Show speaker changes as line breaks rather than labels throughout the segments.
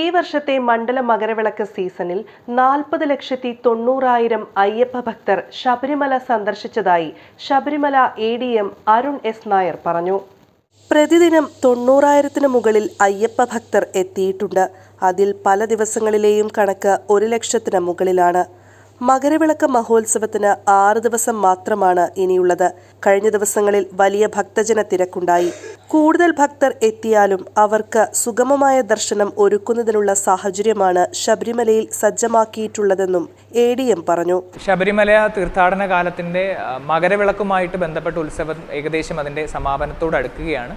ഈ വർഷത്തെ മണ്ഡല മകരവിളക്ക് സീസണിൽ നാൽപ്പത് ലക്ഷത്തി തൊണ്ണൂറായിരം അയ്യപ്പ ഭക്തർ Sabarimala സന്ദർശിച്ചതായി Sabarimala A D M Arun S Nair പറഞ്ഞു. പ്രതിദിനം തൊണ്ണൂറായിരത്തിന് മുകളിൽ അയ്യപ്പ ഭക്തർ എത്തിയിട്ടുണ്ട്. അതിൽ പല ദിവസങ്ങളിലെയും കണക്ക് ഒരു ലക്ഷത്തിന് മുകളിലാണ്. മകരവിളക്ക് മഹോത്സവത്തിന് ആറ് ദിവസം മാത്രമാണ് ഇനിയുള്ളത്. കഴിഞ്ഞ ദിവസങ്ങളിൽ വലിയ ഭക്തജന തിരക്കുണ്ടായി. കൂടുതൽ ഭക്തർ എത്തിയാലും അവർക്ക് സുഗമമായ ദർശനം ഒരുക്കുന്നതിനുള്ള സാഹചര്യമാണ് ശബരിമലയിൽ സജ്ജമാക്കിയിട്ടുള്ളതെന്നും എ ഡി എം പറഞ്ഞു.
ശബരിമല തീർത്ഥാടന കാലത്തിന്റെ മകരവിളക്കുമായിട്ട് ബന്ധപ്പെട്ട ഉത്സവം ഏകദേശം അതിന്റെ സമാപനത്തോട് അടുക്കുകയാണ്.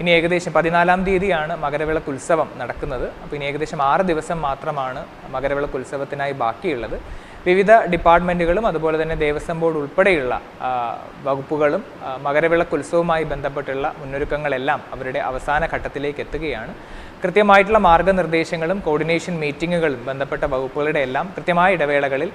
ഇനി ഏകദേശം പതിനാലാം തീയതിയാണ് മകരവിളക്ക് ഉത്സവം നടക്കുന്നത്. അപ്പോൾ ഇനി ഏകദേശം ആറ് ദിവസം മാത്രമാണ് മകരവിളക്ക് ഉത്സവത്തിനായി ബാക്കിയുള്ളത്. വിവിധ ഡിപ്പാർട്ട്മെന്റുകളും അതുപോലെ തന്നെ ദേവസ്വം ബോർഡ് ഉൾപ്പെടെയുള്ള വകുപ്പുകളും മകരവിളക്ക് ഉത്സവവുമായി ബന്ധപ്പെട്ടുള്ള മുന്നൊരുക്കങ്ങളെല്ലാം അവരുടെ അവസാന ഘട്ടത്തിലേക്ക് എത്തുകയാണ്. കൃത്യമായിട്ടുള്ള മാർഗനിർദ്ദേശങ്ങളും കോർഡിനേഷൻ മീറ്റിങ്ങുകളും ബന്ധപ്പെട്ട വകുപ്പുകളുടെ എല്ലാം കൃത്യമായ ഇടവേളകളിൽ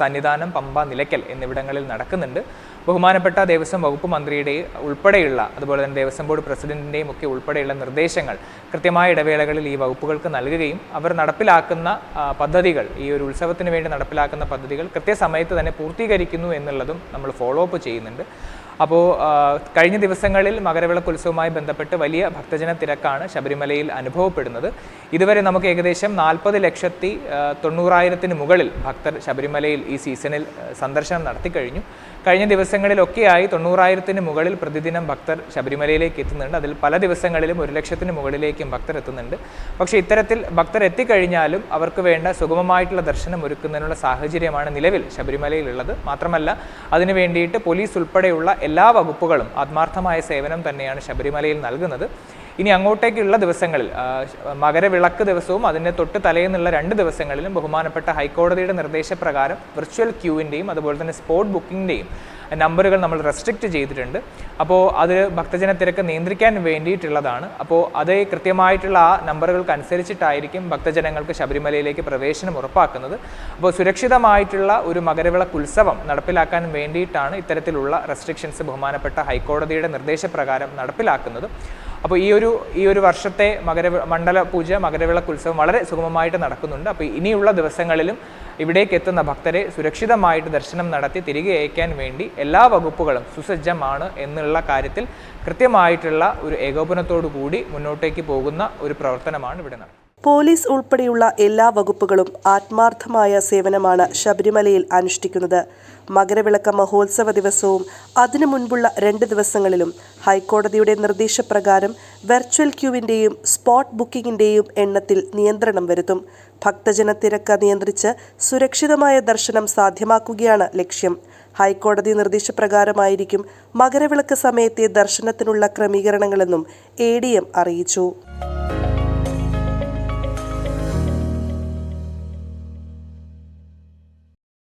സന്നിധാനം പമ്പ നിലയ്ക്കൽ എന്നിവിടങ്ങളിൽ നടക്കുന്നുണ്ട്. ബഹുമാനപ്പെട്ട ദേവസ്വം വകുപ്പ് മന്ത്രിയുടെ ഉൾപ്പെടെയുള്ള അതുപോലെ തന്നെ ദേവസ്വം ബോർഡ് പ്രസിഡന്റിന്റെയും ഒക്കെ ഉൾപ്പെടെയുള്ള നിർദ്ദേശങ്ങൾ കൃത്യമായ ഇടവേളകളിൽ ഈ വകുപ്പുകൾക്ക് നൽകുകയും അവർ നടപ്പിലാക്കുന്ന പദ്ധതികൾ ഈ ഒരു ഉത്സവത്തിന് വേണ്ടി നടപ്പിലാക്കുന്ന പദ്ധതികൾ കൃത്യസമയത്ത് തന്നെ പൂർത്തീകരിക്കുന്നു എന്നുള്ളതും നമ്മൾ ഫോളോ അപ്പ് ചെയ്യുന്നുണ്ട്. അപ്പോൾ കഴിഞ്ഞ ദിവസങ്ങളിൽ മകരവിളക്ക് ഉത്സവവുമായി ബന്ധപ്പെട്ട് വലിയ ഭക്തജന തിരക്കാണ് ശബരിമലയിൽ അനുഭവപ്പെടുന്നത്. ഇതുവരെ നമുക്ക് ഏകദേശം നാൽപ്പത് ലക്ഷത്തി തൊണ്ണൂറായിരത്തിന് മുകളിൽ ഭക്തർ ശബരിമലയിൽ ഈ സീസണിൽ സന്ദർശനം നടത്തി കഴിഞ്ഞു. കഴിഞ്ഞ ദിവസങ്ങളിലൊക്കെയായി തൊണ്ണൂറായിരത്തിന് മുകളിൽ പ്രതിദിനം ഭക്തർ ശബരിമലയിലേക്ക് എത്തുന്നുണ്ട്. അതിൽ പല ദിവസങ്ങളിലും ഒരു ലക്ഷത്തിന് മുകളിലേക്കും ഭക്തർ എത്തുന്നുണ്ട്. പക്ഷേ ഇത്തരത്തിൽ ഭക്തർ എത്തിക്കഴിഞ്ഞാലും അവർക്ക് വേണ്ട സുഗമമായിട്ടുള്ള ദർശനം ഒരുക്കുന്നതിനുള്ള സാഹചര്യമാണ് നിലവിൽ ശബരിമലയിലുള്ളത്. മാത്രമല്ല അതിനു വേണ്ടിയിട്ട് പോലീസ് ഉൾപ്പെടെയുള്ള എല്ലാ വകുപ്പുകളും ആത്മാർത്ഥമായ സേവനം തന്നെയാണ് ശബരിമലയിൽ നൽകുന്നത്. ഇനി അങ്ങോട്ടേക്കുള്ള ദിവസങ്ങളിൽ മകരവിളക്ക് ദിവസവും അതിന്റെ തൊട്ട് തലേന്നുള്ള രണ്ട് ദിവസങ്ങളിലും ബഹുമാനപ്പെട്ട ഹൈക്കോടതിയുടെ നിർദ്ദേശപ്രകാരം വിർച്വൽ ക്യൂവിന്റെയും അതുപോലെ തന്നെ സ്പോട്ട് ബുക്കിങ്ങിന്റെയും നമ്പറുകൾ നമ്മൾ റെസ്ട്രിക്റ്റ് ചെയ്തിട്ടുണ്ട്. അപ്പോൾ അത് ഭക്തജന തിരക്ക് നിയന്ത്രിക്കാൻ വേണ്ടിയിട്ടുള്ളതാണ്. അപ്പോൾ അത് കൃത്യമായിട്ടുള്ള ആ നമ്പറുകൾക്ക് അനുസരിച്ചിട്ടായിരിക്കും ഭക്തജനങ്ങൾക്ക് ശബരിമലയിലേക്ക് പ്രവേശനം ഉറപ്പാക്കുന്നത്. അപ്പോൾ സുരക്ഷിതമായിട്ടുള്ള ഒരു മകരവിളക്ക് ഉത്സവം നടപ്പിലാക്കാൻ വേണ്ടിയിട്ടാണ് ഇത്തരത്തിലുള്ള റെസ്ട്രിക്ഷൻസ് ബഹുമാനപ്പെട്ട ഹൈക്കോടതിയുടെ നിർദ്ദേശപ്രകാരം നടപ്പിലാക്കുന്നത്. അപ്പോൾ ഈ ഒരു ഈ ഒരു വർഷത്തെ മകര മണ്ഡല പൂജ മകരവിളക്ക് ഉത്സവം വളരെ സുഗമമായിട്ട് നടക്കുന്നുണ്ട്. അപ്പോൾ ഇനിയുള്ള ദിവസങ്ങളിലും ഇവിടേക്ക് എത്തുന്ന ഭക്തരെ സുരക്ഷിതമായിട്ട് ദർശനം നടത്തി തിരികെ അയക്കാൻ വേണ്ടി എല്ലാ വകുപ്പുകളും സുസജ്ജമാണ് എന്നുള്ള കാര്യത്തിൽ കൃത്യമായിട്ടുള്ള ഒരു ഏകോപനത്തോടു കൂടി മുന്നോട്ടേക്ക് പോകുന്ന ഒരു പ്രവർത്തനമാണ് ഇവിടെ നടക്കുന്നത്.
പോലീസ് ഉൾപ്പെടെയുള്ള എല്ലാ വകുപ്പുകളും ആത്മാർത്ഥമായ സേവനമാണ് ശബരിമലയിൽ അനുഷ്ഠിക്കുന്നത്. മകരവിളക്ക് മഹോത്സവ ദിവസവും അതിനു മുൻപുള്ള രണ്ട് ദിവസങ്ങളിലും ഹൈക്കോടതിയുടെ നിർദ്ദേശപ്രകാരം വെർച്വൽ ക്യൂവിന്റെയും സ്പോട്ട് ബുക്കിംഗിന്റെയും എണ്ണത്തിൽ നിയന്ത്രണം വരുത്തും. ഭക്തജന തിരക്ക് നിയന്ത്രിച്ച് സുരക്ഷിതമായ ദർശനം സാധ്യമാക്കുകയാണ് ലക്ഷ്യം. ഹൈക്കോടതി നിർദ്ദേശപ്രകാരമായിരിക്കും മകരവിളക്ക് സമയത്തെ ദർശനത്തിനുള്ള ക്രമീകരണങ്ങളെന്നും എ അറിയിച്ചു.